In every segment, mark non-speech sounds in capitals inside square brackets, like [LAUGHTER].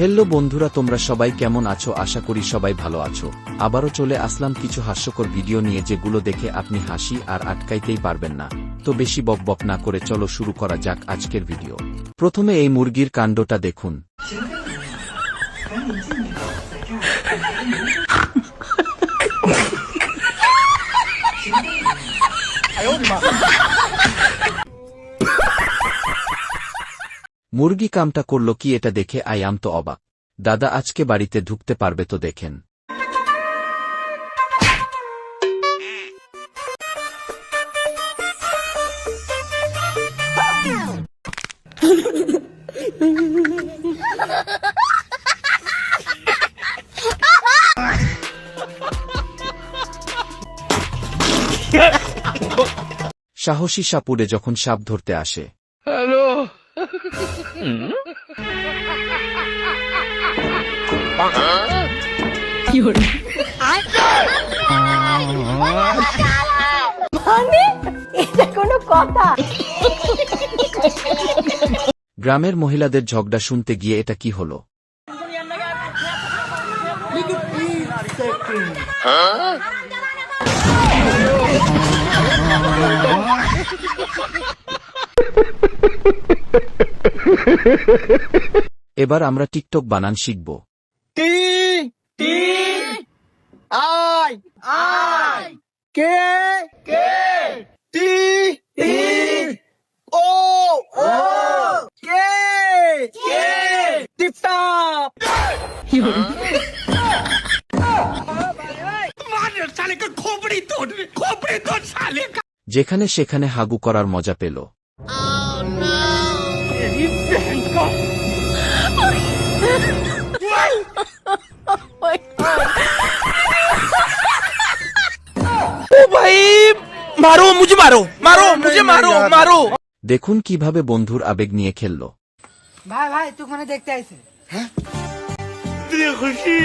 Hello বন্ধুরা, তোমরা সবাই কেমন আছো? আশা করি সবাই ভালো আছো। আবারও চলে আসলাম কিছু হাস্যকর ভিডিও নিয়ে, যেগুলো দেখে আপনি হাসি আর আটকাইতেই পারবেন না। তো বেশি বক বক না করে চলো শুরু করা যাক আজকের ভিডিও। প্রথমে এই মুরগির কাণ্ডটা দেখুন। [LAUGHS] মুরগি কামটা করল কি এটা দেখে আই আম তো অবাক। দাদা আজকে বাড়িতে ঢুকতে পারবে তো দেখেন। সাহসী সাপুরে যখন সাপ ধরতে আসে [LAUGHS] গ্রামের মহিলাদের ঝগড়া শুনতে গিয়ে এটা কি হলো? [LAUGHS] এবার আমরা টিকটক বানান শিখব। T T I I K K T T O O K K tiptop যেখানে সেখানে হাগু করার মজা পেল। মারো মুঝে মারো মারো মুঝে মারো মারো। দেখুন কীভাবে বন্ধুর আবেগ নিয়ে খেললো। ভাই ভাই তুই ওখানে দেখতে আইছে। হ্যাঁ? খুশি।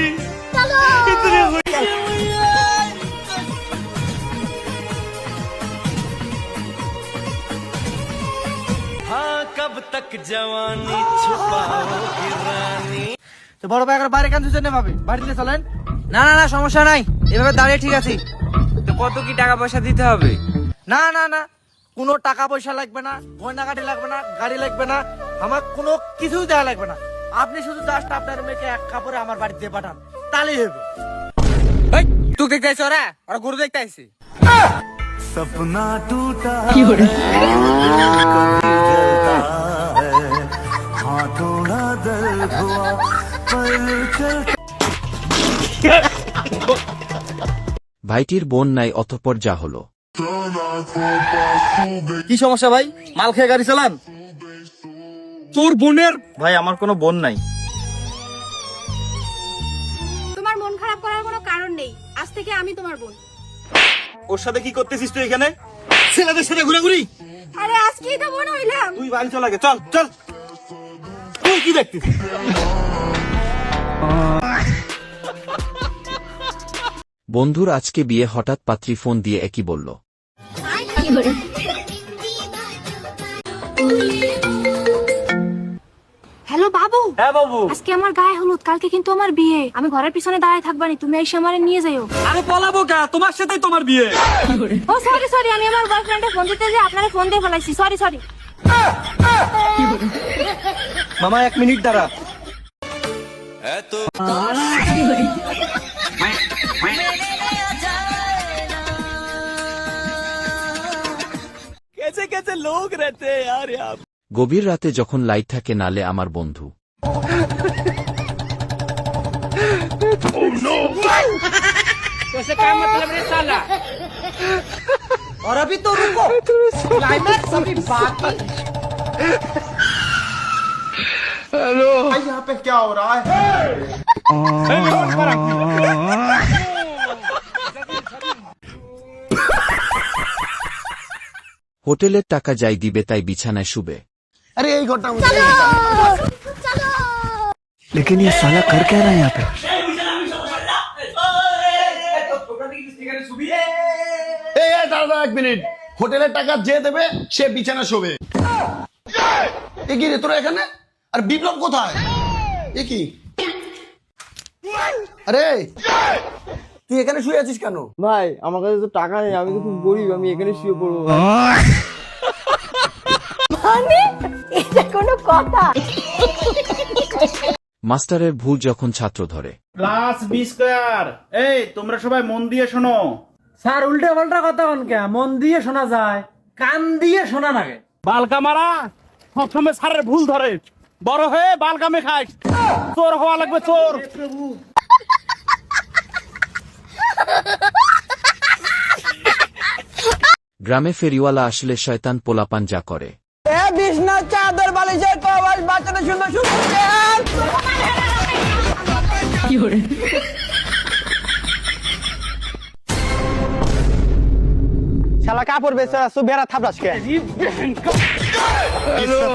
হ্যাঁ, কব তক জওয়ানি তো বড় ভাই একবার বাইরে কান ধুছেন না ভাবে? বাড়িতে চলেন। না না না সমস্যা নাই। এভাবে দাঁড়িয়ে ঠিক আছে। কত কি টাকা পয়সা দিতে হবে? না না না। কোনো টাকা পয়সা লাগবে না গয়নাগাটি লাগবে না গাড়ি লাগবে না আমার কোনো কিছুই দেওয়া লাগবে না। আপনি শুধু জাস্ট আপনার মেয়েকে এক কাপড়ে আমার বাড়িতে পাঠান তাহলেই হবে। তুই দেখতে আইছ ওরা ওরা গরু দেখতে আইছি। ভাইটির বোন নাই অতঃপর যা হলো। কি সমস্যা ভাই? মাল খেয়ে গাড়ি চালান? তোর বোনের ভাই আমার কোনো বোন নাই। তোমার মন খারাপ করার কোনো কারণ নেই। আজ থেকে আমি তোমার বোন। ওর সাথে কি করতেছিস তুই এখানে? ছেলেদের সাথে ঘুরাঘুরি? আরে আজকেই তো বোন হইলাম। তুই বাড়ি চল আগে চল চল। তুই কি দেখতেছিস? বন্ধুর আজকে বিয়ে হঠাৎ পাত্রী ফোন দিয়ে একই বলল। হ্যালো বাবু। হ্যাঁ বাবু। আজকে আমার গায়ে হলুদ কালকে কিন্তু আমার বিয়ে। আমি ঘরের পিছনে দাঁড়ায় থাকবানি তুমি এসে আমারে নিয়ে যাইও। আরে পলাবো কা তোমার সাথেই তোমার বিয়ে। ও সরি সরি আমি আমার বয়ফ্রেন্ডে ফোন দিতে যে আপনারে ফোন দিয়ে ফেলাইছি সরি সরি মামা এক মিনিট দাঁড়া। कैसे कैसे लोग रहते हैं यार यहाँ গভীর রাতে যখন লাইট থাকে নালে আমার বন্ধু और अभी तो रुको क्लाइमैक्स अभी बाकी হোটেলের টাকা যাই দিবে তাই বিছানায় শুবে अरे यही घोटा मुझे लेकिन ये साला कर क्या रहा है यहाँ पे এই এই, দাঁড়া দাঁড়া, এক মিনিট হোটেলের টাকা যে দেবে সে বিছানা শোবে এ কি রে তোরা এখানে আর বিপ্লব কোথায় এ কি আরে তুই এখানে শুয়ে আছিস কেন? ভাই আমার কাছে তো টাকা নেই আমি তো খুব গরিব আমি এখানে শুয়ে পড়ব মানে? এটা কোনো কথা? মাস্টারের ভুল যখন ছাত্র ধরে। ক্লাস বি স্কোয়ার এই তোমরা সবাই মন দিয়ে শোনো। স্যার উল্টে পাল্টা কথা কোন কে? মন দিয়ে শোনা যায় কান দিয়ে শোনা লাগে। বালকা মারা সবসময় স্যারের ভুল ধরে। বড় হয়ে বালকামে খাস চোর হওয়া লাগবে চোর। গ্রামে ফেরিওয়ালা আসলে শয়তান পোলাপান যা করে এ বিছনা চাদর বালিশের কভার বাচ্চাদের সুন্দর সুন্দর শালা কাপড় বেচে আসু বেড়া থাপড়াস কে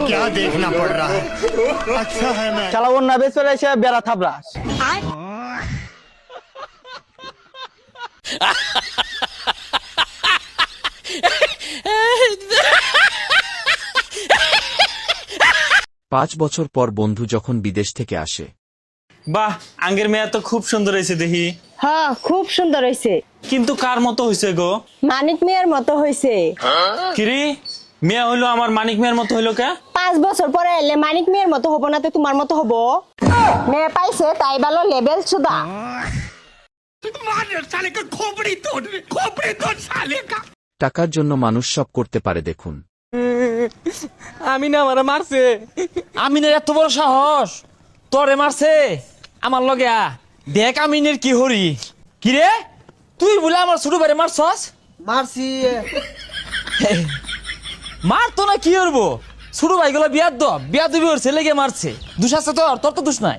क्या देखना पड़ रहा है अच्छा है मैं শালা অন্য বেচে এসে বেড়া থাপড়াস পাঁচ বছর পর বন্ধু যখন বিদেশ থেকে আসে। বাহ আঙ্গের মেয়া তো খুব সুন্দর হয়েছে দেখি। হ্যাঁ খুব সুন্দর হয়েছে। কিন্তু কার মতো হয়েছে গো? মানিক মেয়ের মতো হয়েছে। কিরি মেয়া হইল আমার মানিক মেয়ের মতো হইল কে? পাঁচ বছর পরে এলে মানিক মেয়ের মতো হব না তো তোমার মতো হব? মেয়ে পাইছে তাই ভালো লেভেল সুদা। টাকার জন্য মানুষ সব করতে পারে দেখুন। আমি না আমার মারছে। আমিনের এত বড় সাহস। তোরে মারছে। আমার লগে দেখ আমিনের কি হরি। কিরে তুই বলে আমার ছোট ভাইরে মারছস? মারছি। মার তো না কি করব? ছোট ভাইগুলো বিয়ার দ বিয়া দিবি ওর ছেলে গিয়ে মারছে। দুষ আছে তোর তোর তো দুষ নাই।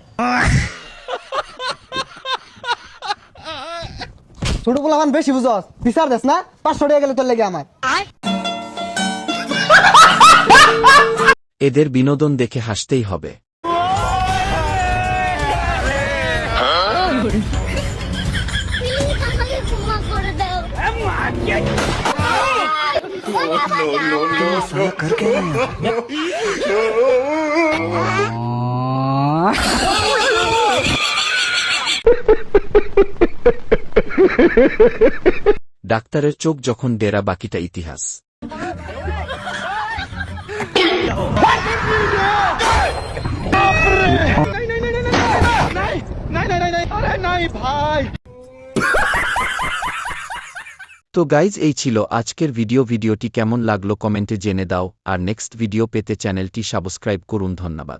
ছোট পোলাপান বেশি বুঝস। বিচার দেস না পাঁচশো টাকা গেলে তোর লেগে আমার। এদের বিনোদন দেখে হাসতেই হবে। [LAUGHS] [LAUGHS] ডাক্তারের চোখ যখন ডেরা বাকিটা ইতিহাস। তো গাইজ এই ছিল আজকের ভিডিও ভিডিওটি কেমন লাগল কমেন্টে জেনে দাও। আর নেক্সট ভিডিও পেতে চ্যানেলটি সাবস্ক্রাইব করুন। ধন্যবাদ।